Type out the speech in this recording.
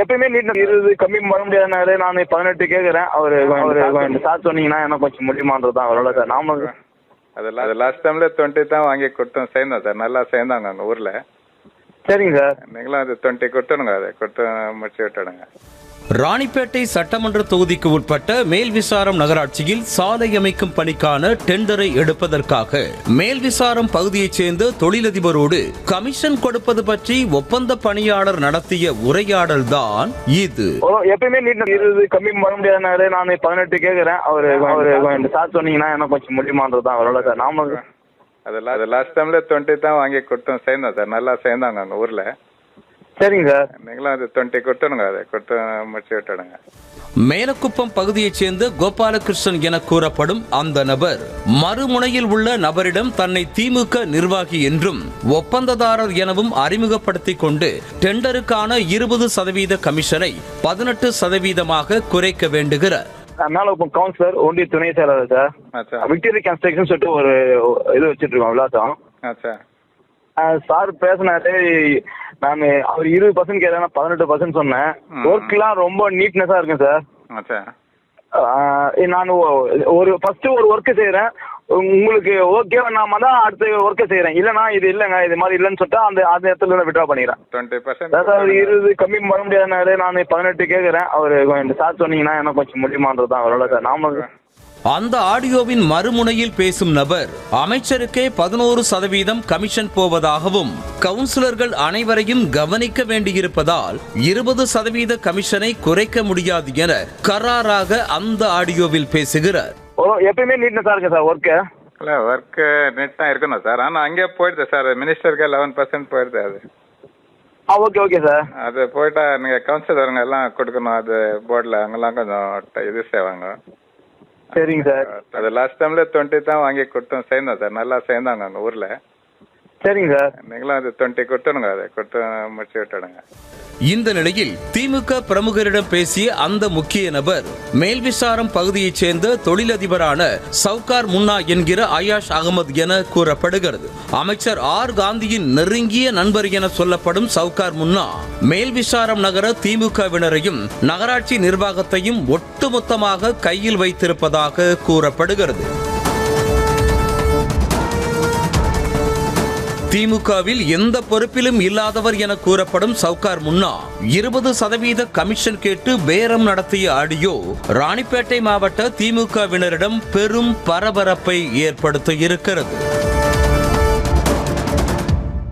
எப்பயுமே நீட் இருபது கம்மி பண்ண முடியாதுனாரு நான் பதினெட்டு கேட்குறேன் அவரு அவரு சார். சொன்னீங்கன்னா என்ன கொஞ்சம் முடியுமான்றது தான் அவரோட சார் நாம அது அது லாஸ்ட் டைம்ல டுவெண்ட்டி தான் வாங்கி கொடுத்தோம். சேர்ந்தோம் சார். நல்லா சேர்ந்தாங்க அங்கே ஊரில். சரிங்க சார். நீங்களும் அது டுவெண்ட்டி கொடுத்துடுங்க அதை கொடுத்து முடிச்சு விட்டுடுங்க. ராணிப்பேட்டை சட்டமன்ற தொகுதிக்கு உட்பட்ட மேல்விசாரம் நகராட்சியில் சாலை அமைக்கும் பணிக்கான டெண்டரை எடுப்பதற்காக மேல்விசாரம் பகுதியைச் சேர்ந்த தொழிலதிபரோடு கமிஷன் கொடுப்பது பற்றி ஒப்பந்த பணியாளர் நடத்திய உரையாடல் தான் இது எப்பயுமே இருபது கம்மி பண்ண முடியாதுனாரு நான் பதினெட்டு கேட்குறேன் அவரு அவரு சார் சொன்னீங்கன்னா என்ன கொஞ்சம் முடியுமான்றது தான் அவரோட சார். நாம அது அது லாஸ்ட் டைம்ல டுவெண்ட்டி தான் வாங்கி கொடுத்தோம். சேர்ந்தோம் சார். நல்லா சேர்ந்தாங்க அங்கே ஊரில். சரிங்க சார். நீங்களும் அது டுவெண்ட்டி கொடுத்துடுங்க. அதை கொடுத்து முடிச்சு விட்டுடுங்க. மேலக்குப்பம் பகுதியைச் சேர்ந்த கோபாலகிருஷ்ணன் என கூறப்படும் அந்த நபர் மறுமுனையில் உள்ள நபரிடம் தன்னை திமுக நிர்வாகி என்றும் ஒப்பந்ததாரர் எனவும் அறிமுகப்படுத்திக் கொண்டு டெண்டருக்கான இருபது சதவீத கமிஷனை பதினெட்டு சதவீதமாக குறைக்க வேண்டுகிறார். மேல இப்போ கவுன்சிலர் ஒன்றிய துணை செயலாளர் சார். விக்டரி கன்ஸ்ட்ரக்ஷன் சொல்லிட்டு ஒரு இது வச்சுட்டு இருக்கோம் ஆச்சா சார். பேசினாரு நான் அவர் இருபது பர்சன்ட் கேட்டா பதினெட்டு பர்சன்ட் சொன்னேன். ஒர்க்லாம் ரொம்ப நீட்னஸா இருக்கும் சார். நான் ஒரு ஃபர்ஸ்ட் ஒரு ஒர்க்கு செய்யறேன் உங்களுக்கு ஓகே நாம தான் அடுத்த ஒர்க்கை செய்யறேன் இல்லைன்னா இது இல்லைங்க இது மாதிரி இல்லைன்னு சொல்லிட்டு அந்த அந்த இடத்துல இருந்து விட்ரா பண்ணிக்கிறேன் டுவெண்ட்டி பர்சன்ட் இருபது கம்மி பண்ண முடியாதுனாரு நான் பதினெட்டு கேட்குறேன் அவரு சார் சொன்னீங்கன்னா என்ன கொஞ்சம் முடியுமான்றது தான். அவரோட சார். நாம அந்த ஆடியோவின் மறுமுனையில் பேசும் நபர் அமைச்சருக்கே பதினோரு சதவீதம் கமிஷன் போவதாகவும் கவுன்சிலர்கள் அனைவரையும் கவனிக்க வேண்டியிருப்பதால் இருபது சதவீத கமிஷனை குறைக்க முடியாது என கராராக அந்த ஆடியோவில் பேசுகிறார். எப்பயுமே நீட்னஸா இருக்கு சார் ஒர்க்கு இல்லை ஒர்க்கு நீட்டாக இருக்கணும் சார் ஆனால் அங்கேயே போயிடுது சார் மினிஸ்டருக்கு லெவன் பர்சன்ட் போயிடுது அது. ஆ ஓகே ஓகே சார் அது போயிட்டா நீங்கள் கவுன்சிலருங்க எல்லாம் கொடுக்கணும். அது போர்டில் அங்கெல்லாம் கொஞ்சம் இது செய்வாங்க. சரிங்க சார் அது லாஸ்ட் டைம்ல டுவெண்ட்டி தான் வாங்கி கொடுத்தோம் சேர்ந்தோம் சார் நல்லா சேர்ந்தாங்க அங்கே ஊரில். சரிங்க சார். நீங்களும் அது டுவெண்ட்டி கொடுத்துடுங்க அதை கொடுத்து முடிச்சு விட்டுடுங்க. இந்த நிலையில் திமுக பிரமுகரிடம் பேசிய அந்த முக்கிய நபர் மேல்விசாரம் பகுதியைச் சேர்ந்த தொழிலதிபரான சவுகார் முன்னா என்கிற அயாஷ் அகமது என கூறப்படுகிறது. அமைச்சர் ஆர் காந்தியின் நெருங்கிய நண்பர் என சொல்லப்படும் சவுகார் முன்னா மேல்விசாரம் நகர திமுகவினரையும் நகராட்சி நிர்வாகத்தையும் ஒட்டுமொத்தமாக கையில் வைத்திருப்பதாக கூறப்படுகிறது. திமுகவில் எந்த பொறுப்பிலும் இல்லாதவர் என கூறப்படும் சவுகார் முன்னா இருபது சதவீத கமிஷன் கேட்டு பேரம் நடத்திய ஆடியோ ராணிப்பேட்டை மாவட்ட திமுகவினரிடம் பெரும் பரபரப்பை ஏற்படுத்த இருக்கிறது.